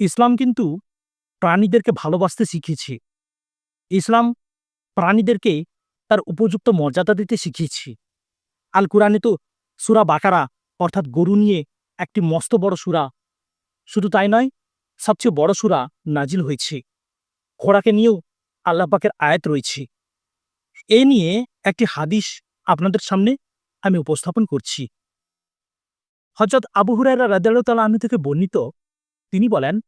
ইসলাম কিন্তু প্রাণীদেরকে ভালোবাসতে শিখিয়েছে। ইসলাম প্রাণীদেরকে তার উপযুক্ত মর্যাদা দিতে শিখিয়েছে। আল কুরআনে তো সুরা বাকারা অর্থাৎ গরু নিয়ে একটি মস্ত বড় সুরা। শুধু তাই নয়, সবচেয়ে বড় সুরা নাজিল হয়েছে। ঘোড়াকে নিয়েও আল্লাহ পাকের আয়াত রয়েছে। এ নিয়ে একটি হাদিস আপনাদের সামনে আমি উপস্থাপন করছি। হজরত আবু রাদিয়াল্লাহু তাআলা আনহু থেকে বর্ণিত তিনি বলেন,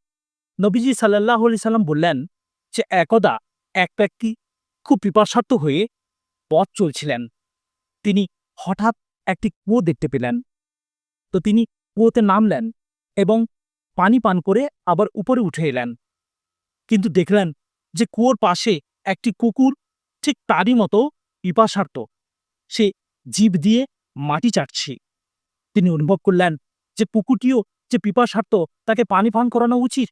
নবীজি সাল্লাল্লাহু আলাইহি সাল্লাম বললেন যে, একদা এক ব্যক্তি খুব পিপাসার্থ হয়ে পথ চলছিলেন। তিনি হঠাৎ একটি কুয়ো দেখতে পেলেন। তো তিনি কুয়োতে নামলেন এবং পানি পান করে আবার উপরে উঠে এলেন। কিন্তু দেখলেন যে, কুয়োর পাশে একটি কুকুর ঠিক তারই মতো পিপাসার্থ। সে জীব দিয়ে মাটি চাটছে। তিনি অনুভব করলেন যে পুকুরটিও যে পিপাসার্থ তাকে পানি পান করানো উচিত,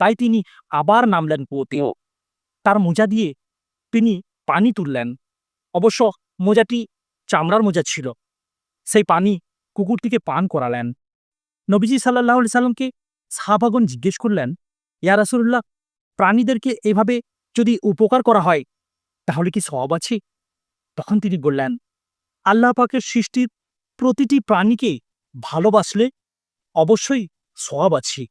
তাই তিনি আবার নামলেন কুয়োতে তার মোজা দিয়ে তিনি পানি তুললেন। অবশ্য মোজাটি চামড়ার মোজা ছিল। সেই পানি কুকুরটিকে পান করালেন। নবীজি সাল্লাহ সাল্লামকে সাহাবাগন জিজ্ঞেস করলেন, ইয়া রাসুল্লাহ প্রাণীদেরকে এভাবে যদি উপকার করা হয়, তাহলে কি সব আছে? তখন তিনি বললেন, আল্লাহ পাকের সৃষ্টির প্রতিটি প্রাণীকে ভালোবাসলে অবশ্যই সব আছে।